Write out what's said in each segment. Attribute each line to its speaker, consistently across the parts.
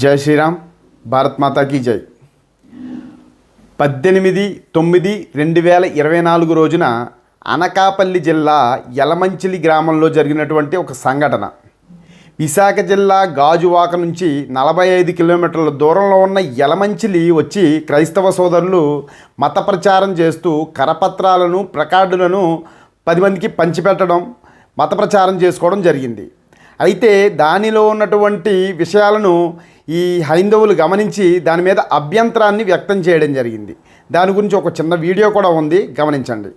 Speaker 1: జై శ్రీరామ్ భారత్ మాతాకి జై. పద్దెనిమిది తొమ్మిది రెండు వేల ఇరవై నాలుగు రోజున అనకాపల్లి జిల్లా యలమంచిలి గ్రామంలో జరిగినటువంటి ఒక సంఘటన. విశాఖ జిల్లా గాజువాక నుంచి నలభై ఐదు కిలోమీటర్ల దూరంలో ఉన్న యలమంచిలి వచ్చి క్రైస్తవ సోదరులు మత ప్రచారం చేస్తూ కరపత్రాలను ప్రకార్డులను పది మందికి పంచిపెట్టడం మత ప్రచారం చేసుకోవడం జరిగింది. అయితే దానిలో ఉన్నటువంటి విషయాలను ఈ హైందవులు గమనించి దాని మీద అభ్యంతరాన్ని వ్యక్తం చేయడం జరిగింది. దాని గురించి ఒక చిన్న వీడియో కూడా ఉంది. గమనించండి.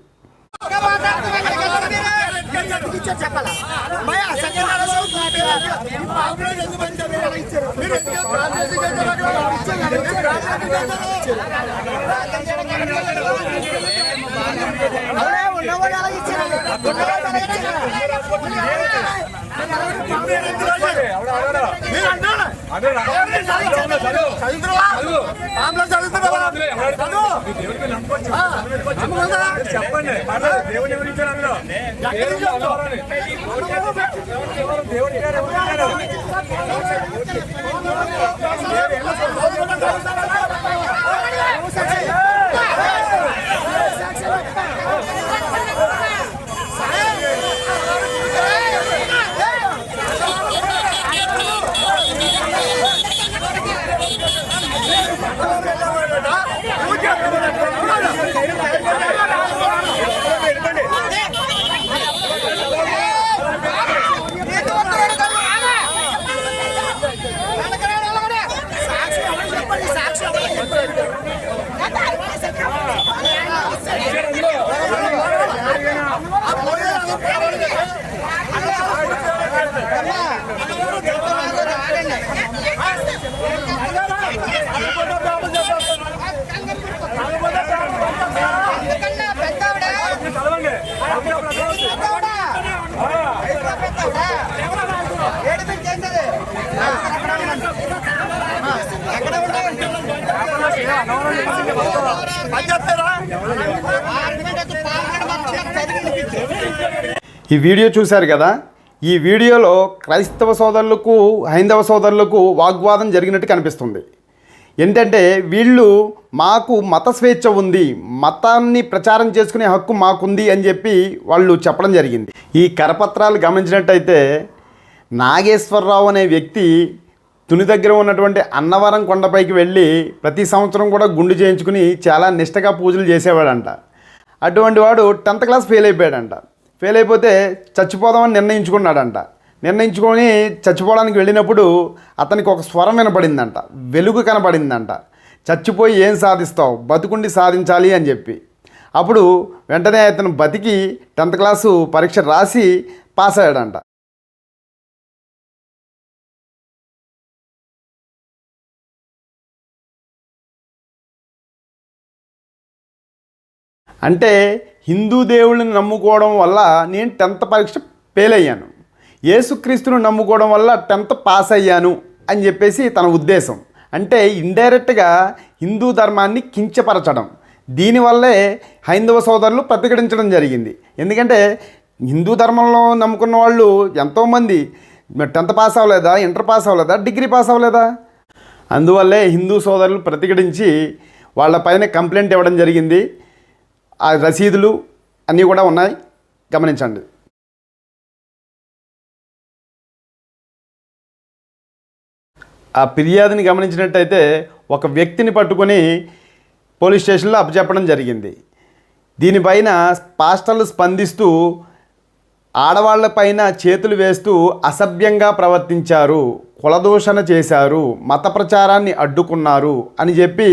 Speaker 2: చెప్పండి పర్లేదు దేవుని గురించి అందులో గారు
Speaker 1: ఈ వీడియో చూశారు కదా? ఈ వీడియోలో క్రైస్తవ సోదరులకు హైందవ సోదరులకు వాగ్వాదం జరిగినట్టు కనిపిస్తుంది. ఏంటంటే వీళ్ళు మాకు మత స్వేచ్ఛ ఉంది మతాన్ని ప్రచారం చేసుకునే హక్కు మాకుంది అని చెప్పి వాళ్ళు చెప్పడం జరిగింది. ఈ కరపత్రాలు గమనించినట్టయితే నాగేశ్వరరావు అనే వ్యక్తి తుని దగ్గర ఉన్నటువంటి అన్నవరం కొండపైకి వెళ్ళి ప్రతి సంవత్సరం కూడా గుండు చేయించుకుని చాలా నిష్టగా పూజలు చేసేవాడంట. అటువంటి వాడు టెన్త్ క్లాస్ ఫెయిల్ అయిపోయాడంట. ఫెయిల్ అయిపోతే చచ్చిపోదామని నిర్ణయించుకున్నాడంట. నిర్ణయించుకొని చచ్చిపోవడానికి వెళ్ళినప్పుడు అతనికి ఒక స్వరం వినపడిందంట. వెలుగు కనపడిందంట. చచ్చిపోయి ఏం సాధిస్తావు? బతుకుండి సాధించాలి అని చెప్పి. అప్పుడు వెంటనే అతను బతికి టెన్త్ క్లాసు పరీక్ష రాసి పాస్ అయ్యాడంట. అంటే హిందూ దేవుళ్ళని నమ్ముకోవడం వల్ల నేను టెన్త్ పరీక్ష ఫెయిల్ అయ్యాను. యేసుక్రీస్తును నమ్ముకోవడం వల్ల టెన్త్ పాస్ అయ్యాను అని చెప్పేసి తన ఉద్దేశం. అంటే ఇండైరెక్ట్గా హిందూ ధర్మాన్ని కించపరచడం. దీనివల్లే హైందవ సోదరులు ప్రతిఘటించడం జరిగింది. ఎందుకంటే హిందూ ధర్మంలో నమ్ముకున్న వాళ్ళు ఎంతోమంది. టెన్త్ పాస్ అవ్వలేదా? ఇంటర్ పాస్ అవ్వలేదా? డిగ్రీ పాస్ అవ్వలేదా? అందువల్లే హిందూ సోదరులు ప్రతిఘటించి వాళ్ళపైన కంప్లైంట్ ఇవ్వడం జరిగింది. ఆ రసీదులు అన్నీ కూడా ఉన్నాయి. గమనించండి. ఆ ఫిర్యాదుని గమనించినట్టయితే ఒక వ్యక్తిని పట్టుకొని పోలీస్ స్టేషన్లో అప్పచెప్పడం జరిగింది. దీనిపైన పాస్టర్లు స్పందిస్తూ ఆడవాళ్ళపైన చేతులు వేస్తూ అసభ్యంగా ప్రవర్తించారు. కులదూషణ చేశారు మత ప్రచారాన్ని అడ్డుకున్నారు అని చెప్పి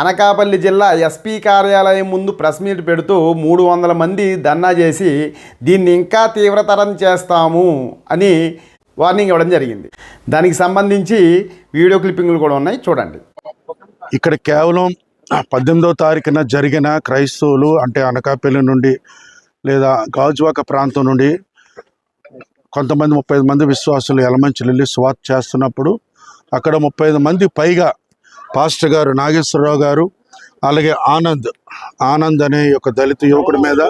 Speaker 1: అనకాపల్లి జిల్లా ఎస్పీ కార్యాలయం ముందు ప్రెస్ మీట్ పెడుతూ మూడు వందల మంది ధర్నా చేసి దీన్ని ఇంకా తీవ్రతరం చేస్తాము అని వార్నింగ్ ఇవ్వడం జరిగింది. దానికి సంబంధించి వీడియో క్లిప్పింగ్లు కూడా ఉన్నాయి చూడండి.
Speaker 3: ఇక్కడ కేవలం పద్దెనిమిదో తారీఖున జరిగిన క్రైస్తవులు అంటే అనకాపల్లి నుండి లేదా గాజువాక ప్రాంతం నుండి కొంతమంది ముప్పై మంది విశ్వాసులు ఎలమంచి వెళ్ళి స్వాత్ చేస్తున్నప్పుడు అక్కడ ముప్పై మంది పైగా పాస్టర్ గారు నాగేశ్వరరావు గారు అలాగే ఆనంద్ ఆనంద్ అనే ఒక దళిత యువకుడి మీద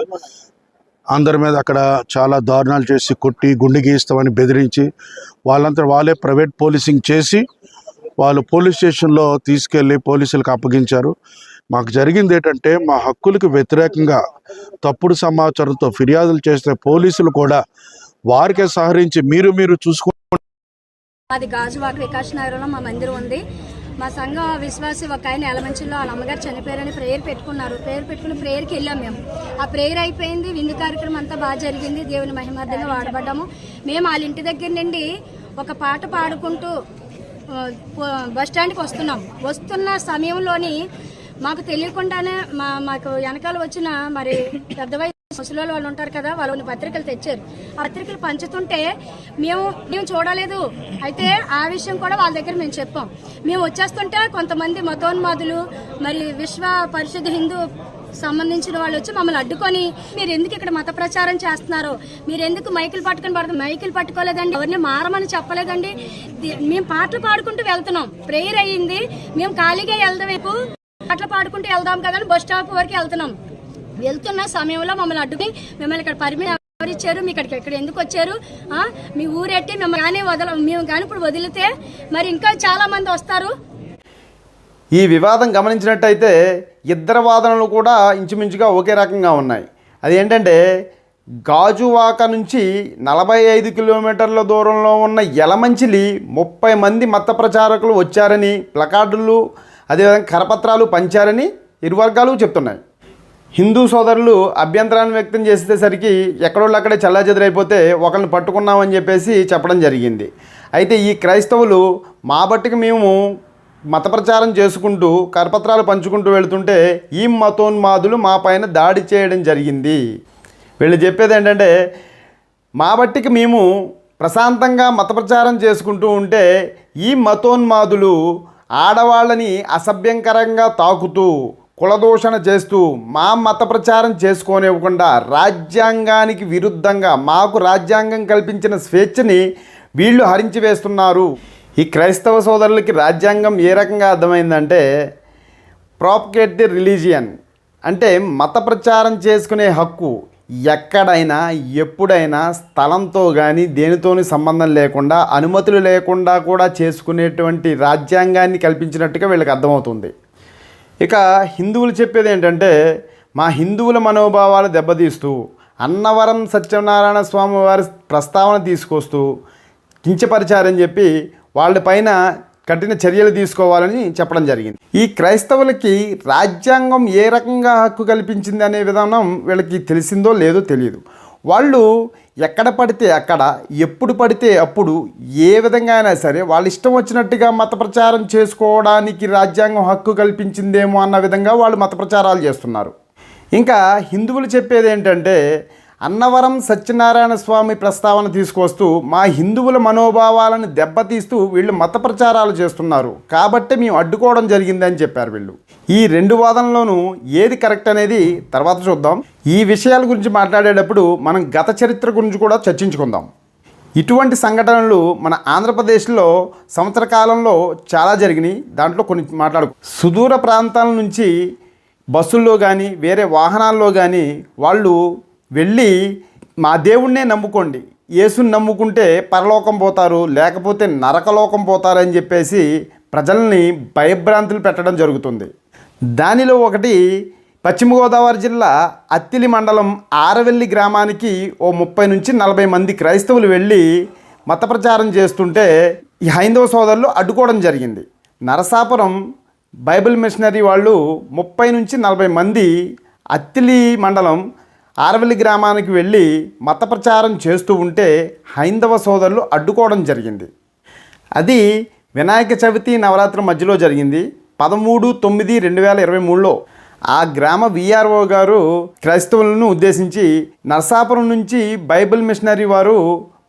Speaker 3: అందరి మీద అక్కడ చాలా దారుణాలు చేసి కొట్టి గుండె గీస్తామని బెదిరించి వాళ్ళంతా వాళ్ళే ప్రైవేట్ పోలీసింగ్ చేసి వాళ్ళు పోలీస్ స్టేషన్లో తీసుకెళ్ళి పోలీసులకు అప్పగించారు. మాకు జరిగింది ఏంటంటే మా హక్కులకు వ్యతిరేకంగా తప్పుడు సమాచారంతో ఫిర్యాదులు చేస్తే పోలీసులు కూడా వారికే సహరించి మీరు మీరు చూసుకో
Speaker 4: మాది గాజువాక వికాస్ నగర్లో మా మందిరం ఉంది. మా సంఘ విశ్వాసి ఒక ఆయన ఎలమంచిలో వాళ్ళ అమ్మగారు చనిపోయారని ప్రేయర్ పెట్టుకున్నారు. ప్రేయర్ పెట్టుకుని ప్రేయర్కి వెళ్ళాం మేము. ఆ ప్రేయర్ అయిపోయింది విందు కార్యక్రమం అంతా బాగా జరిగింది. దేవుని మహిమార్థంగా వాడబడ్డాము. మేము వాళ్ళ ఇంటి దగ్గర నుండి ఒక పాట పాడుకుంటూ బస్ స్టాండ్కి వస్తున్నాం. వస్తున్న సమయంలోని మాకు తెలియకుండానే మా మాకు వెనకాల వచ్చిన మరి పెద్ద ముసలి వాళ్ళు ఉంటారు కదా వాళ్ళు పత్రికలు తెచ్చారు. ఆ పత్రికలు పంచుతుంటే మేము మేము చూడలేదు. అయితే ఆ విషయం కూడా వాళ్ళ దగ్గర మేము చెప్పాం. మేము వచ్చేస్తుంటే కొంతమంది మతోన్మాదులు మరి విశ్వ పరిషత్ హిందూ సంబంధించిన వాళ్ళు వచ్చి మమ్మల్ని అడ్డుకొని మీరు ఎందుకు ఇక్కడ మత ప్రచారం చేస్తున్నారు? మీరు ఎందుకు మైకులు పట్టుకొని పడుతుంది మైకులు పట్టుకోలేదండి. ఎవరిని మారమని చెప్పలేదండి. మేము పాటలు పాడుకుంటూ వెళ్తున్నాం. ప్రేయర్ అయ్యింది. మేము ఖాళీగా వెళ్దాం వైపు పాటలు పాడుకుంటూ వెళ్దాం కదా అని బస్ స్టాప్ వరకు వెళ్తున్నాం. వెళ్తున్న సమయంలో మమ్మల్ని అడ్డుకుని మిమ్మల్ని ఇక్కడ పరిమితి ఎవరిచ్చారు? మీ ఇక్కడికి ఇక్కడ ఎందుకు వచ్చారు? మీ ఊరెట్టి మిమ్మల్ని కానీ వదల మేము కానీ ఇప్పుడు వదిలితే మరి ఇంకా చాలా మంది వస్తారు.
Speaker 1: ఈ వివాదం గమనించినట్టయితే ఇద్దరు వాదనలు కూడా ఇంచుమించుగా ఒకే రకంగా ఉన్నాయి. అదేంటంటే గాజువాక నుంచి నలభై ఐదు కిలోమీటర్ల దూరంలో ఉన్న యలమంచిలి ముప్పై మంది మత ప్రచారకులు వచ్చారని ప్లకార్డులు అదేవిధంగా కరపత్రాలు పంచారని ఇరు వర్గాలు చెప్తున్నాయి. హిందూ సోదరులు అభ్యంతరాన్ని వ్యక్తం చేసేసరికి ఎక్కడోళ్ళు అక్కడే చల్లాచెదరైపోతే ఒకరిని పట్టుకున్నామని చెప్పేసి చెప్పడం జరిగింది. అయితే ఈ క్రైస్తవులు మా బట్టికి మేము మత ప్రచారం చేసుకుంటూ కరపత్రాలు పంచుకుంటూ వెళుతుంటే ఈ మతోన్మాదులు మా పైన దాడి చేయడం జరిగింది. వీళ్ళు చెప్పేది ఏంటంటే మా బట్టికి మేము ప్రశాంతంగా మత ప్రచారం చేసుకుంటూ ఉంటే ఈ మతోన్మాదులు ఆడవాళ్ళని అసభ్యంకరంగా తాకుతూ కులదూషణ చేస్తూ మా మత ప్రచారం చేసుకోనివ్వకుండా రాజ్యాంగానికి విరుద్ధంగా మాకు రాజ్యాంగం కల్పించిన స్వేచ్ఛని వీళ్ళు హరించి వేస్తున్నారు ఈ క్రైస్తవ సోదరులకి రాజ్యాంగం ఏ రకంగా అర్థమైందంటే ప్రాపకేట్ ది రిలీజియన్ అంటే మత ప్రచారం చేసుకునే హక్కు ఎక్కడైనా ఎప్పుడైనా స్థలంతో కానీ దేనితోని సంబంధం లేకుండా అనుమతులు లేకుండా కూడా చేసుకునేటువంటి రాజ్యాంగాన్ని కల్పించినట్టుగా వీళ్ళకి అర్థమవుతుంది. ఇక హిందువులు చెప్పేది ఏంటంటే మా హిందువుల మనోభావాలు దెబ్బతీస్తూ అన్నవరం సత్యనారాయణ స్వామి వారి ప్రస్తావన తీసుకొస్తూ కించపరిచారని చెప్పి వాళ్ళపైన కఠిన చర్యలు తీసుకోవాలని చెప్పడం జరిగింది. ఈ క్రైస్తవులకి రాజ్యాంగం ఏ రకంగా హక్కు కల్పించింది అనే విధానం వీళ్ళకి తెలిసిందో లేదో తెలియదు వాళ్ళు ఎక్కడ పడితే అక్కడ ఎప్పుడు పడితే అప్పుడు ఏ విధంగా అయినా సరే వాళ్ళ ఇష్టం వచ్చినట్టుగా మత ప్రచారం చేసుకోవడానికి రాజ్యాంగం హక్కు కల్పించిందేమో అన్న విధంగా వాళ్ళు మత ప్రచారాలు చేస్తున్నారు. ఇంకా హిందువులు చెప్పేది ఏంటంటే అన్నవరం సత్యనారాయణ స్వామి ప్రస్తావన తీసుకొస్తూ మా హిందువుల మనోభావాలను దెబ్బతీస్తూ వీళ్ళు మత ప్రచారాలు చేస్తున్నారు. కాబట్టి మేము అడ్డుకోవడం జరిగిందని చెప్పారు వీళ్ళు. ఈ రెండు వాదనలోనూ ఏది కరెక్ట్ అనేది తర్వాత చూద్దాం. ఈ విషయాల గురించి మాట్లాడేటప్పుడు మనం గత చరిత్ర గురించి కూడా చర్చించుకుందాం. ఇటువంటి సంఘటనలు మన ఆంధ్రప్రదేశ్లో సంవత్సర కాలంలో చాలా జరిగినాయి. దాంట్లో కొన్ని మాట్లాడు సుదూర ప్రాంతాల నుంచి బస్సుల్లో కానీ వేరే వాహనాల్లో కానీ వాళ్ళు వెళ్ళి మా దేవుణ్ణే నమ్ముకోండి. యేసుని నమ్ముకుంటే పరలోకం పోతారు లేకపోతే నరకలోకం పోతారని చెప్పేసి ప్రజల్ని భయభ్రాంతులు పెట్టడం జరుగుతుంది. దానిలో ఒకటి పశ్చిమ గోదావరి జిల్లా అత్తిలి మండలం ఆరవెల్లి గ్రామానికి ఓ ముప్పై నుంచి నలభై మంది క్రైస్తవులు వెళ్ళి మత ప్రచారం చేస్తుంటే ఈ హైందవ సోదరులు అడ్డుకోవడం జరిగింది. నరసాపురం బైబిల్ మిషనరీ వాళ్ళు ముప్పై నుంచి నలభై మంది అత్తిలి మండలం ఆరవల్లి గ్రామానికి వెళ్ళి మత ప్రచారం చేస్తూ ఉంటే హైందవ సోదరులు అడ్డుకోవడం జరిగింది. అది వినాయక చవితి నవరాత్రి మధ్యలో జరిగింది. పదమూడు తొమ్మిది రెండు వేల ఇరవై మూడులో ఆ గ్రామ విఆర్ఓ గారు క్రైస్తవులను ఉద్దేశించి నరసాపురం నుంచి బైబిల్ మిషనరీ వారు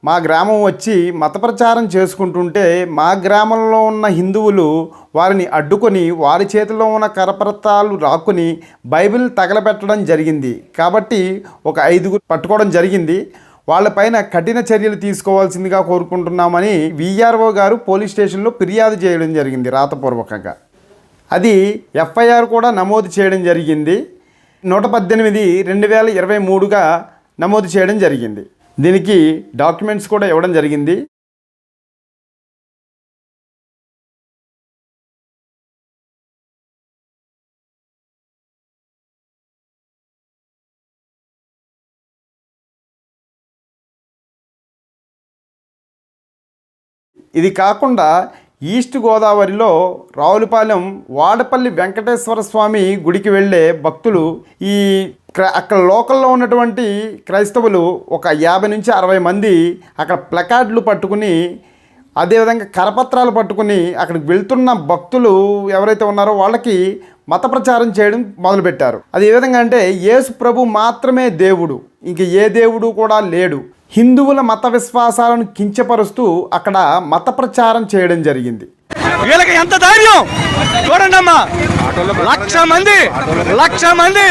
Speaker 1: మా గ్రామం వచ్చి మత ప్రచారం చేసుకుంటుంటే మా గ్రామంలో ఉన్న హిందువులు వారిని అడ్డుకొని వారి చేతిలో ఉన్న కరపత్రాలు రాక్కుని బైబిల్ తగలబెట్టడం జరిగింది. కాబట్టి ఒక ఐదుగురు పట్టుకోవడం జరిగింది. వాళ్ళపైన కఠిన చర్యలు తీసుకోవాల్సిందిగా కోరుకుంటున్నామని విఆర్ఓ గారు పోలీస్ స్టేషన్లో ఫిర్యాదు చేయడం జరిగింది రాతపూర్వకంగా. అది ఎఫ్ఐఆర్ కూడా నమోదు చేయడం జరిగింది. నూట పద్దెనిమిది రెండు వేల ఇరవై మూడుగా నమోదు చేయడం జరిగింది. దీనికి డాక్యుమెంట్స్ కూడా ఇవ్వడం జరిగింది. ఇది కాకుండా ఈస్ట్ గోదావరిలో రావులపాలెం వాడపల్లి వెంకటేశ్వర స్వామి గుడికి వెళ్ళే భక్తులు ఈ అక్కడ లోకల్లో ఉన్నటువంటి క్రైస్తవులు ఒక యాభై నుంచి అరవై మంది అక్కడ ప్లకార్డులు పట్టుకుని అదేవిధంగా కరపత్రాలు పట్టుకుని అక్కడికి వెళ్తున్న భక్తులు ఎవరైతే ఉన్నారో వాళ్ళకి మత ప్రచారం చేయడం మొదలుపెట్టారు. అది ఏ విధంగా అంటే యేసు ప్రభు మాత్రమే దేవుడు ఇంక ఏ దేవుడు కూడా లేడు. హిందువుల మత విశ్వాసాలను కించపరుస్తూ అక్కడ మత ప్రచారం చేయడం జరిగింది.
Speaker 2: వీళ్ళకి ఎంత ధైర్యం? చూడండి అమ్మా లక్ష మంది లక్ష మంది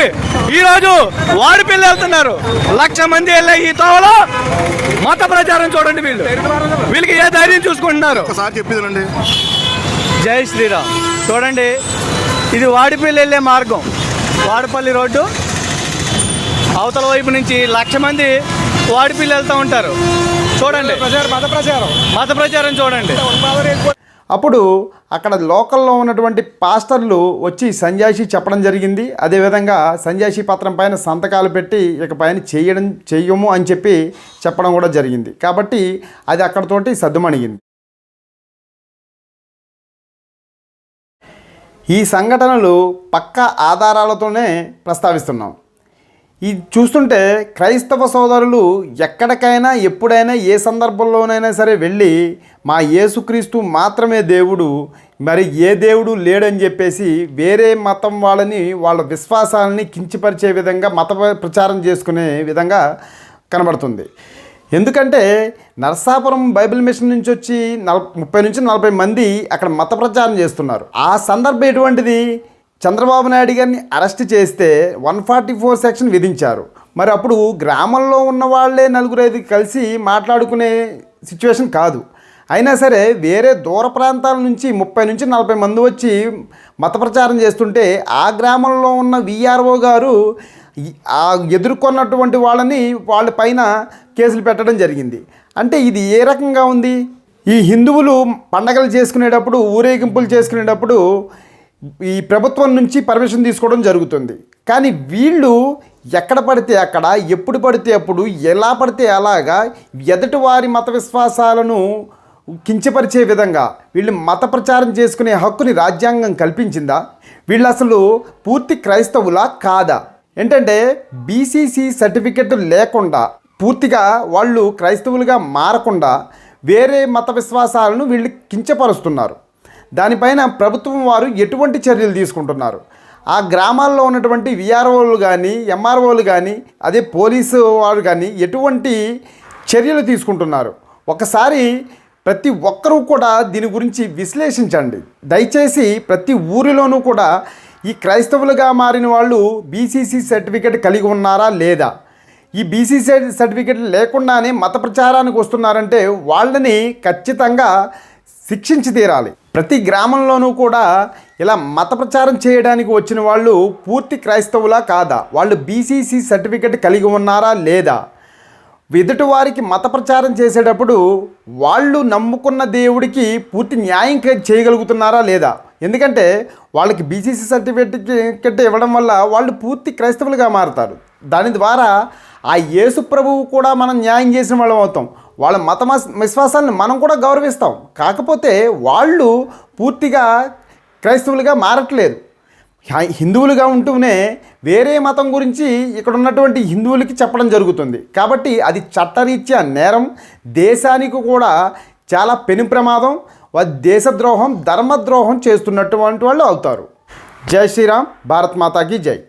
Speaker 2: ఈ రోజు వాడి పిల్లలు వెళ్తున్నారు. లక్ష మంది వెళ్ళే ఈ తోవలో మత ప్రచారం చూడండి వీళ్ళు. వీళ్ళకి ఏ ధైర్యం చూసుకుంటున్నారు?
Speaker 3: ఒకసారి చెప్పేదండి
Speaker 2: జై శ్రీరామ్. చూడండి ఇది వాడిపల్లి వెళ్ళే మార్గం. వాడపల్లి రోడ్డు. అవతల వైపు నుంచి లక్ష మంది వాడిపల్లి వెళ్తూ ఉంటారు. చూడండి. మత ప్రచారం. మత ప్రచారం చూడండి.
Speaker 1: అప్పుడు అక్కడ లోకల్లో ఉన్నటువంటి పాస్టర్లు వచ్చి సంజాయిషి చెప్పడం జరిగింది. అదేవిధంగా సంజాయిషి పత్రం పైన సంతకాలు పెట్టి ఇక పైన చేయడం చెయ్యము అని చెప్పి చెప్పడం కూడా జరిగింది. కాబట్టి అది అక్కడతోటి సద్దుమణిగింది ఈ సంఘటనలు పక్కా ఆధారాలతోనే ప్రస్తావిస్తున్నాం. ఇది చూస్తుంటే క్రైస్తవ సోదరులు ఎక్కడికైనా ఎప్పుడైనా ఏ సందర్భంలోనైనా సరే వెళ్ళి మా యేసుక్రీస్తు మాత్రమే దేవుడు మరి ఏ దేవుడు లేడని చెప్పేసి వేరే మతం వాళ్ళని వాళ్ళ విశ్వాసాలని కించపరిచే విధంగా మత ప్రచారం చేసుకునే విధంగా కనబడుతుంది. ఎందుకంటే నరసాపురం బైబిల్ మిషన్ నుంచి వచ్చి నల ముప్పై నుంచి నలభై మంది అక్కడ మత ప్రచారం చేస్తున్నారు. ఆ సందర్భం ఎటువంటిది? చంద్రబాబు నాయుడు గారిని అరెస్ట్ చేస్తే వన్ ఫార్టీ ఫోర్ సెక్షన్ విధించారు. మరి అప్పుడు గ్రామంలో ఉన్న వాళ్ళే నలుగురు ఐదు కలిసి మాట్లాడుకునే సిచ్యువేషన్ కాదు. అయినా సరే వేరే దూర ప్రాంతాల నుంచి ముప్పై నుంచి నలభై మంది వచ్చి మత ప్రచారం చేస్తుంటే ఆ గ్రామంలో ఉన్న విఆర్ఓ గారు ఆ ఎదుర్కొన్నటువంటి వాళ్ళని వాళ్ళ పైన కేసులు పెట్టడం జరిగింది. అంటే ఇది ఏ రకంగా ఉంది? ఈ హిందువులు పండగలు చేసుకునేటప్పుడు ఊరేగింపులు చేసుకునేటప్పుడు ఈ ప్రభుత్వం నుంచి పర్మిషన్ తీసుకోవడం జరుగుతుంది. కానీ వీళ్ళు ఎక్కడ పడితే అక్కడ ఎప్పుడు పడితే అప్పుడు ఎలా పడితే అలాగా ఎదుటి వారి మత విశ్వాసాలను కించపరిచే విధంగా వీళ్ళు మత ప్రచారం చేసుకునే హక్కుని రాజ్యాంగం కల్పించిందా? వీళ్ళు అసలు పూర్తి క్రైస్తవులా కాదా? ఏంటంటే బీసీసీ సర్టిఫికెట్ లేకుండా పూర్తిగా వాళ్ళు క్రైస్తవులుగా మారకుండా వేరే మత విశ్వాసాలను వీళ్ళు కించపరుస్తున్నారు. దానిపైన ప్రభుత్వం వారు ఎటువంటి చర్యలు తీసుకుంటున్నారు? ఆ గ్రామాల్లో ఉన్నటువంటి విఆర్ఓలు కానీ ఎంఆర్ఓలు కానీ అదే పోలీసు వారు కానీ ఎటువంటి చర్యలు తీసుకుంటున్నారు? ఒకసారి ప్రతి ఒక్కరూ కూడా దీని గురించి విశ్లేషించండి. దయచేసి ప్రతి ఊరిలోనూ కూడా ఈ క్రైస్తవులుగా మారిన వాళ్ళు బీసీసీ సర్టిఫికేట్ కలిగి ఉన్నారా లేదా? ఈ బీసీసీ సర్టిఫికేట్ లేకుండానే మత ప్రచారానికి వస్తున్నారంటే వాళ్ళని ఖచ్చితంగా శిక్షించి తీరాలి. ప్రతి గ్రామంలోనూ కూడా ఇలా మత ప్రచారం చేయడానికి వచ్చిన వాళ్ళు పూర్తి క్రైస్తవులా కాదా? వాళ్ళు బీసీసీ సర్టిఫికెట్ కలిగి ఉన్నారా లేదా? ఎదుటి వారికి మత ప్రచారం చేసేటప్పుడు వాళ్ళు నమ్ముకున్న దేవుడికి పూర్తి న్యాయం చేయగలుగుతున్నారా లేదా? ఎందుకంటే వాళ్ళకి బీసీసీ సర్టిఫికెట్ ఇవ్వడం వల్ల వాళ్ళు పూర్తి క్రైస్తవులుగా మారుతారు. దాని ద్వారా ఆ యేసు ప్రభువు కూడా మనం న్యాయం చేసిన వాళ్ళం అవుతాం. వాళ్ళ మత విశ్వాసాన్ని విశ్వాసాలను మనం కూడా గౌరవిస్తాం. కాకపోతే వాళ్ళు పూర్తిగా క్రైస్తవులుగా మారట్లేదు. హై- హిందువులుగా ఉంటూనే వేరే మతం గురించి ఇక్కడ ఉన్నటువంటి హిందువులకి చెప్పడం జరుగుతుంది. కాబట్టి అది చట్టరీత్యా నేరం దేశానికి కూడా చాలా పెను ప్రమాదం దేశద్రోహం ధర్మద్రోహం చేస్తున్నటువంటి వాళ్ళు అవుతారు. జై శ్రీరామ్ భారత్ మాతాకి జై.